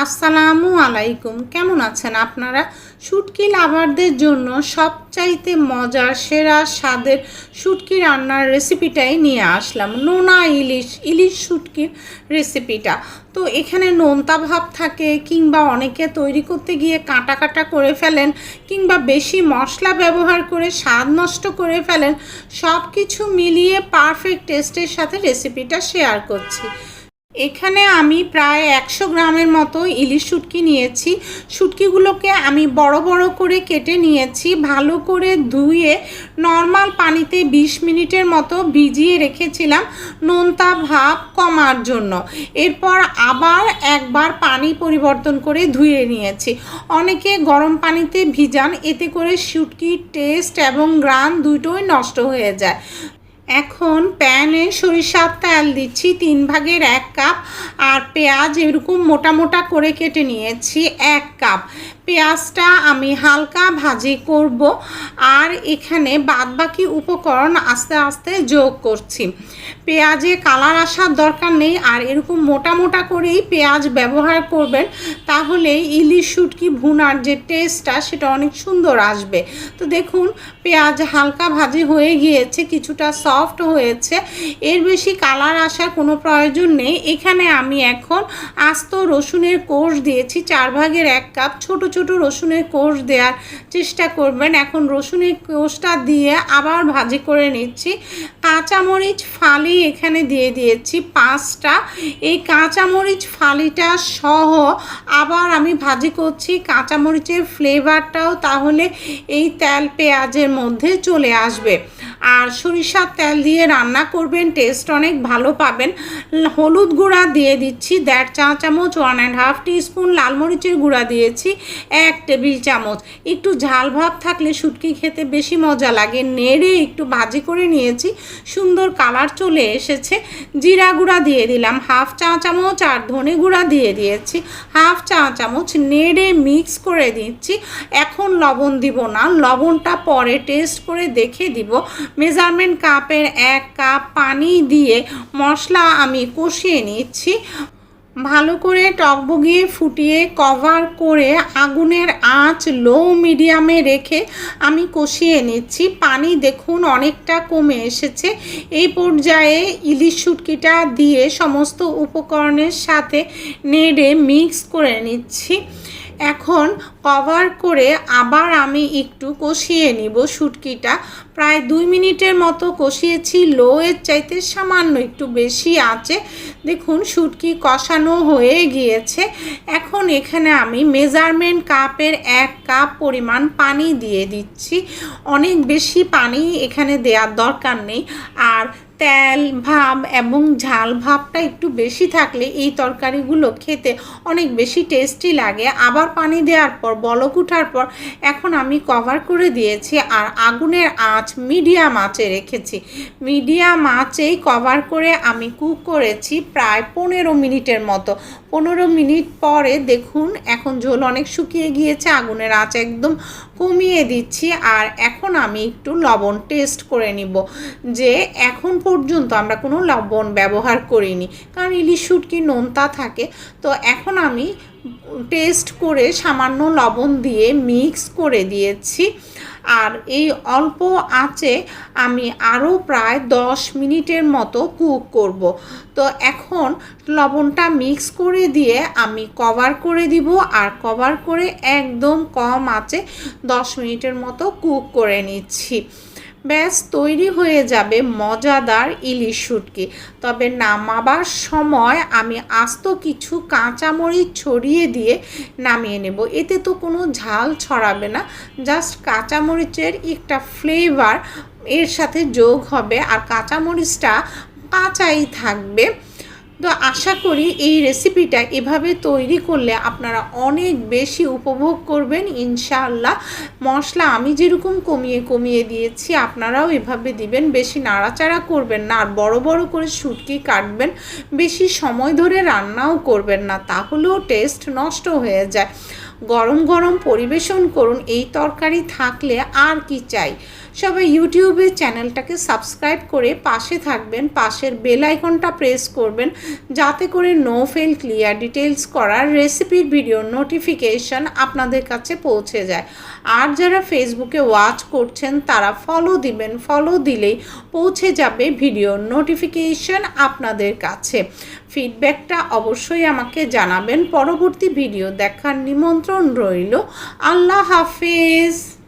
আসসালামু আলাইকুম। কেমন আছেন আপনারা? শুটকি লাভারদের জন্য সবচাইতে মজার সেরা স্বাদের শুটকি রান্নার রেসিপিটাই নিয়ে আসলাম। নোনা ইলিশ ইলিশ শুটকির রেসিপিটা তো এখানে নোনতা ভাব থাকে কিংবা অনেকে তৈরি করতে গিয়ে কাটা কাটা করে ফেলেন কিংবা বেশি মশলা ব্যবহার করে স্বাদ নষ্ট করে ফেলেন সব কিছু মিলিয়ে পারফেক্ট টেস্টের সাথে রেসিপিটা শেয়ার করছি। এখানে আমি প্রায় একশো গ্রামের মতো ইলিশ শুটকি নিয়েছি। শুটকিগুলোকে আমি বড় বড় করে কেটে নিয়েছি, ভালো করে ধুয়ে নর্মাল পানিতে ২০ মিনিটের মতো ভিজিয়ে রেখেছিলাম নোনতা ভাব কমার জন্য। এরপর আবার একবার পানি পরিবর্তন করে ধুয়ে নিয়েছি। অনেকে গরম পানিতে ভিজান, এতে করে শুটকির টেস্ট এবং গ্রান দুটোই নষ্ট হয়ে যায়। এখন প্যানে সরিষার তেল দিচ্ছি, তিন ভাগের এক কাপ। আর পেঁয়াজ এরকম মোটা মোটা করে কেটে নিয়েছি, এক কাপ। পেঁয়াজটা আমি হালকা ভাজি করব। আর এখানে বাদবাকি উপকরণ আস্তে আস্তে যোগ করছি। পেঁয়াজে কালার আসার দরকার নেই, আর এরকম মোটা মোটা করেই পেঁয়াজ ব্যবহার করবেন তাহলে ইলিশ শুটকি ভুনার যে টেস্টটা, সেটা অনেক সুন্দর আসবে। তো দেখুন, পেঁয়াজ হালকা ভাজি হয়ে গিয়েছে, কিছুটা সফট হয়েছে। এর বেশি কালার আসার কোনো প্রয়োজন নেই। এখানে আমি এখন আস্ত রসুনের কোষ দিয়েছি, চার ভাগের এক কাপ। ছোট ছোট রসুনের কোষ দেওয়ার চেষ্টা করবেন। এখন রসুনের কোষটা দিয়ে আবার ভাজি করে নিচ্ছি। কাঁচামরিচ ফালি এখানে দিয়ে দিয়েছি পাঁচটা। এই কাঁচামরিচ ফালিটা সহ আবার আমি ভাজি করছি কাঁচামরিচের ফ্লেভারটাও তাহলে এই তেল পেঁয়াজের মধ্যে চলে আসবে। আর সরিষার তেল দিয়ে রান্না করবেন টেস্ট অনেক ভালো পাবেন। হলুদ গুঁড়া দিয়ে দিচ্ছি, দেড় চা চামচ ওয়ান অ্যান্ড হাফ টিস্পুন লাল মরিচের গুঁড়া দিয়েছি, এক টেবিল চামচ। একটু ঝাল ভাব থাকলে শুটকি খেতে বেশি মজা লাগে। নেড়ে একটু ভাজি করে নিয়েছি, সুন্দর কালার চলে এসেছে। জিরা গুঁড়া দিয়ে দিলাম হাফ চা চামচ আর ধনে গুঁড়া দিয়ে দিয়েছি হাফ চা চামচ নেড়ে মিক্স করে দিচ্ছি। এখন লবণ দিব না, লবণটা পরে টেস্ট করে দেখে দিব। মেজারমেন্ট কাপের এক কাপ পানি দিয়ে মশলা আমি কষিয়ে নিচ্ছি। ভালো করে টকবগিয়ে ফুটিয়ে কভার করে আগুনের আঁচ লো মিডিয়ামে রেখে আমি কষিয়ে নিচ্ছি। পানি দেখুন অনেকটা কমে এসেছে। এই পর্যায়ে ইলিশ শুটকিটা দিয়ে সমস্ত উপকরণের সাথে নেড়ে মিক্স করে নিচ্ছি। এখন কভার করে আবার আমি একটু কষিয়ে নিব শুটকিটা। প্রায় দুই মিনিটের মতো কষিয়েছি, লো এর চাইতে সামান্য একটু বেশি আছে। দেখুন, শুটকি কষানো হয়ে গিয়েছে। এখন এখানে আমি মেজারমেন্ট কাপের এক কাপ পরিমাণ পানি দিয়ে দিচ্ছি। অনেক বেশি পানি এখানে দেওয়ার দরকার নেই। আর তেল, ভাব এবং ঝাল ভাবটা একটু বেশি থাকলে এই তরকারিগুলো খেতে অনেক বেশি টেস্টি লাগে। আবার পানি দেওয়ার পর, বলক উঠার পর এখন আমি কভার করে দিয়েছি আর আগুনের আঁচ মিডিয়াম আঁচে রেখেছি। মিডিয়াম আঁচেই কভার করে আমি কুক করেছি প্রায় পনেরো মিনিটের মতো। পনেরো মিনিট পরে দেখুন, এখন ঝোল অনেক শুকিয়ে গিয়েছে, আগুনের আঁচ একদম কমিয়ে দিচ্ছি, আর এখন আমি একটু লবণ টেস্ট করে নিব, যে এখন পর্যন্ত আমরা কোনো লবণ ব্যবহার করিনি, কারণ ইলিশ শুটকি নোনতা থাকে, তো এখন আমি টেস্ট করে সামান্য লবণ দিয়ে মিক্স করে দিয়েছি আর এই অল্প আঁচে আমি আরও প্রায় দশ মিনিটের মতো কুক করব। তো এখন লবণটা মিক্স করে দিয়ে আমি কভার করে দিব আর কভার করে একদম কম আঁচে দশ মিনিটের মতো কুক করে নিচ্ছি। ব্যাস, তৈরি হয়ে যাবে মজাদার ইলিশ শুটকি। তবে নামাবার সময় আমি আস্ত কিছু কাঁচামরিচ ছড়িয়ে দিয়ে নামিয়ে নেব। এতে তো কোনো ঝাল ছড়াবে না, জাস্ট কাঁচামরিচের একটা ফ্লেভার এর সাথে যোগ হবে। আর কাঁচামরিচটা কাঁচাই থাকবে। তো আশা করি এই রেসিপিটা এভাবে তৈরি করলে আপনারা অনেক বেশি উপভোগ করবেন, ইনশাআল্লাহ। মশলা আমি যেরকম কমিয়ে কমিয়ে দিয়েছি, আপনারাও এভাবে দিবেন। বেশি নাড়াচাড়া করবেন না, আর বড়ো বড়ো করে শুটকি কাটবেন। বেশি সময় ধরে রান্নাও করবেন না, তাহলেও টেস্ট নষ্ট হয়ে যায়। গরম গরম পরিবেশন করুন। এই তরকারি থাকলে আর কি চাই? সবাই ইউটিউবে চ্যানেলটাকে সাবস্ক্রাইব করে পাশে থাকবেন। পাশের বেল আইকনটা প্রেস করবেন যাতে করে নো ফেল ক্লিয়ার ডিটেলস করার রেসিপির ভিডিও নোটিফিকেশন আপনাদের কাছে পৌঁছে যায়। আর যারা ফেসবুকে ওয়াচ করছেন, তারা ফলো দিবেন। ফলো দিলেই পৌঁছে যাবে ভিডিও নোটিফিকেশন আপনাদের কাছে। ফিডব্যাকটা অবশ্যই আমাকে জানাবেন। পরবর্তী ভিডিও দেখার নিমন্ত্রণ রইল। আল্লাহ হাফেজ।